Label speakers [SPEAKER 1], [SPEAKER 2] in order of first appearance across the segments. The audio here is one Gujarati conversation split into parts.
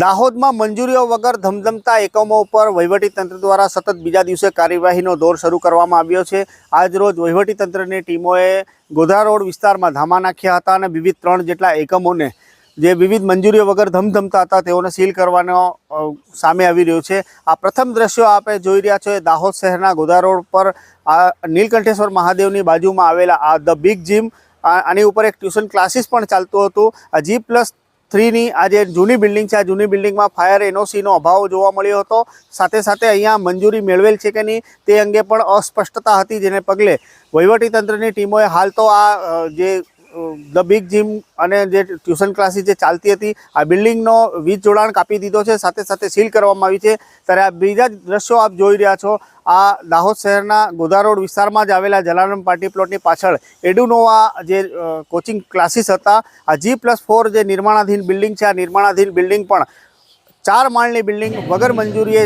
[SPEAKER 1] દાહોદમાં મંજૂરીઓ વગર ધમધમતા એકમો ઉપર વહીવટીતંત્ર દ્વારા સતત બીજા દિવસે કાર્યવાહીનો દોર શરૂ કરવામાં આવ્યો છે. આજરોજ વહીવટીતંત્રની ટીમોએ ગોધરા રોડ વિસ્તારમાં ધામા નાખ્યા હતા અને વિવિધ ત્રણ જેટલા એકમોને જે વિવિધ મંજૂરીઓ વગર ધમધમતા હતા તેઓને સીલ કરવાનો સામે આવી રહ્યો છે. આ પ્રથમ દ્રશ્યો આપણે જોઈ રહ્યા છો એ દાહોદ શહેરના ગોધરા રોડ પર આ નીલકંઠેશ્વર મહાદેવની બાજુમાં આવેલા આ ધ બિગ જીમ. આની ઉપર એક ટ્યુશન ક્લાસીસ પણ ચાલતું હતું. આ જી પ્લસ થ્રીની આ જે જૂની બિલ્ડિંગ છે. આ જૂની બિલ્ડિંગમાં ફાયર એનઓસીનો અભાવ જોવા મળ્યો હતો. સાથે સાથે અહીંયા મંજૂરી મેળવેલ છે કે નહીં તે અંગે પણ અસ્પષ્ટતા હતી, જેને પગલે વહીવટીતંત્રની ટીમોએ હાલ તો આ જે ધ બિગ જીમ અને જે ટ્યુશન ક્લાસીસ જે ચાલતી હતી, આ બિલ્ડિંગનો વીજ જોડાણ કાપી દીધો છે, સાથે સાથે સીલ કરવામાં આવી છે. ત્યારે આ બીજા દ્રશ્યો આપ જોઈ રહ્યા છો, આ દાહોદ શહેરના ગોધા રોડ વિસ્તારમાં જ આવેલા જલારામ પાર્ટી પ્લોટની પાછળ એડુનોવા જે કોચિંગ ક્લાસીસ હતા, આ જી પ્લસ ફોર જે નિર્માણાધીન બિલ્ડિંગ છે, આ નિર્માણાધીન બિલ્ડિંગ પણ ચાર માળની બિલ્ડિંગ વગર મંજૂરીએ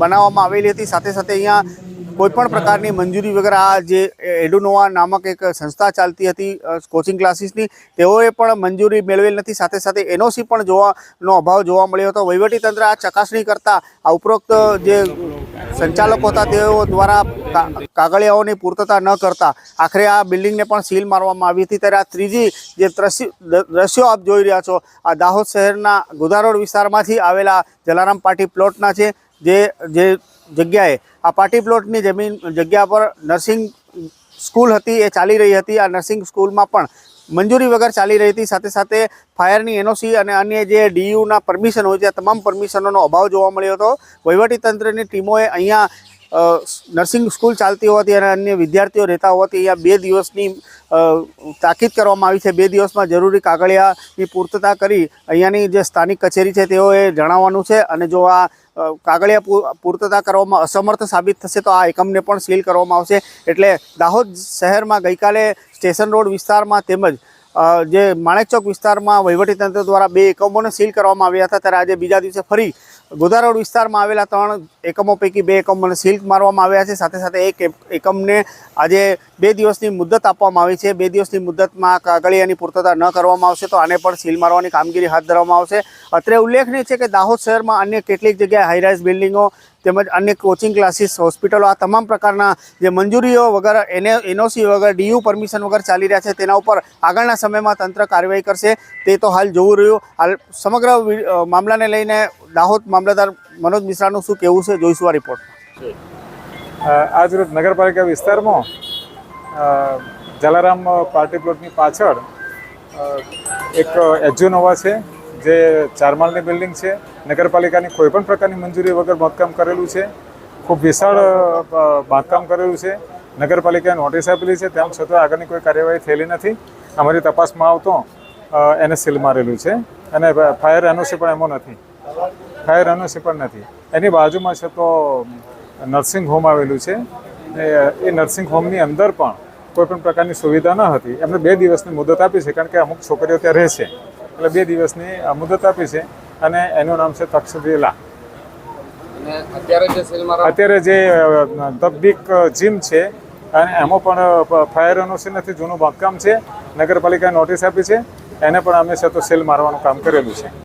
[SPEAKER 1] બનાવવામાં આવેલી હતી. સાથે સાથે અહીંયા કોઈપણ પ્રકારની મંજૂરી વગર આ જે એડુનોવા નામક એક સંસ્થા ચાલતી હતી કોચિંગ ક્લાસીસની તેઓએ પણ મંજૂરી મેળવેલ નથી. સાથે સાથે એનઓસી પણ જોવાનો અભાવ જોવા મળ્યો હતો. વહીવટીતંત્ર આ ચકાસણી કરતા આ ઉપરોક્ત જે સંચાલકો હતા, તેઓ દ્વારા કાગળિયાઓની પૂર્તતા ન કરતા આખરે આ બિલ્ડિંગને પણ સીલ મારવામાં આવી હતી. ત્યારે આ ત્રીજી જે દ્રશ્ય આપ જોઈ રહ્યા છો, આ દાહોદ શહેરના ગોધારોડ વિસ્તારમાંથી આવેલા જલારામ પાટી પ્લોટના છે, જે જે જગ્યાએ આ પાર્ટી પ્લોટની જમીન, જગ્યા પર નર્સિંગ સ્કૂલ હતી, એ ચાલી રહી હતી. આ નર્સિંગ સ્કૂલમાં પણ મંજૂરી વગર ચાલી રહી હતી. સાથે સાથે ફાયરની એનઓસી અને અન્ય જે ડીયુના પરમિશન હોય છે તમામ પરમિશનોનો અભાવ જોવા મળ્યો હતો. વહીવટીતંત્રની ટીમોએ અહીંયા નર્સિંગ સ્કૂલ ચાલતી હોવાથી અને અન્ય વિદ્યાર્થીઓ રહેતા હોવાથી અહીંયા બે દિવસની તાકીદ કરવામાં આવી છે. બે દિવસમાં જરૂરી કાગળિયાની પૂર્તતા કરી અહીંયાની જે સ્થાનિક કચેરી છે તેઓએ જણાવવાનું છે અને જો આ કાગળિયા પૂર્તતા કરવામાં અસમર્થ સાબિત થશે તો આ એકમને પણ સીલ કરવામાં આવશે. એટલે દાહોદ શહેરમાં ગઈકાલે સ્ટેશન રોડ વિસ્તારમાં તેમજ જે માણેકચોક વિસ્તારમાં વહીવટીતંત્ર દ્વારા બે એકમોને સીલ કરવામાં આવ્યા હતા. ત્યારે આજે બીજા દિવસે ફરી ગોધા રોડ વિસ્તારમાં આવેલા ત્રણ એકમો પૈકી બે એકમોને સીલ મારવામાં આવ્યા છે. સાથે સાથે એક એકમને આજે બે દિવસની મુદત આપવામાં આવી છે. બે દિવસની મુદતમાં કાગળિયાની પૂર્તતા ન કરવામાં આવશે તો આને પણ સીલ મારવાની કામગીરી હાથ ધરવામાં આવશે. અત્રે ઉલ્લેખનીય છે કે દાહોદ શહેરમાં અન્ય કેટલીક જગ્યાએ હાઈરાઇઝ બિલ્ડિંગો તેમજ અન્ય કોચિંગ ક્લાસીસ હોસ્પિટલો આ તમામ પ્રકારના જે મંજૂરીઓ વગર, એને, એનઓસી વગર ડીયુ પરમિશન વગર ચાલી રહ્યા છે, તેના ઉપર આગળના સમયમાં તંત્ર કાર્યવાહી કરશે. તે તો હાલ જોવું રહ્યું. હાલ સમગ્ર મામલાને લઈને દાહોદ મામલતદાર મનોજ મિશ્રાનું શું કહેવું છે, જોઈશું આ રિપોર્ટ
[SPEAKER 2] આજરોજ નગરપાલિકા વિસ્તારમાં જલારામ પાર્ટી પ્લોટની પાછળ એક એજ્યુનોવા છે જે ચાર માળની બિલ્ડિંગ છે, નગરપાલિકાની કોઈ પણ પ્રકારની મંજૂરી વગર બાંધકામ કરેલું છે. ખૂબ વિશાળ બાંધકામ કરેલું છે. નગરપાલિકાએ નોટિસ આપેલી છે, તેમ છતાં આગળની કોઈ કાર્યવાહી થયેલી નથી. અમારી તપાસમાં આવતો એને સીલ મારેલું છે. અને ફાયર એનઓસી પણ એમાં નથી. ફાયર એનઓસી પણ નથી. એની બાજુમાં છે તો નર્સિંગ હોમ આવેલું છે. એ- નર્સિંગ હોમની અંદર પણ કોઈ પણ પ્રકારની સુવિધા ન હતી. એમને બે દિવસની મુદત આપી છે, કારણ કે અમુક છોકરીઓ ત્યાં રહે છે એટલે બે દિવસની મુદત આપી છે અને એનું નામ છે તક્ષશિલા
[SPEAKER 3] અત્યારે જે
[SPEAKER 2] બિગ જીમ છે અને એમાં પણ ફાયર એનઓસી નથી જૂનું બાંધકામ છે. નગરપાલિકાએ નોટિસ આપી છે. એને પણ અમે છે તો સેલ મારવાનું કામ કરેલું છે.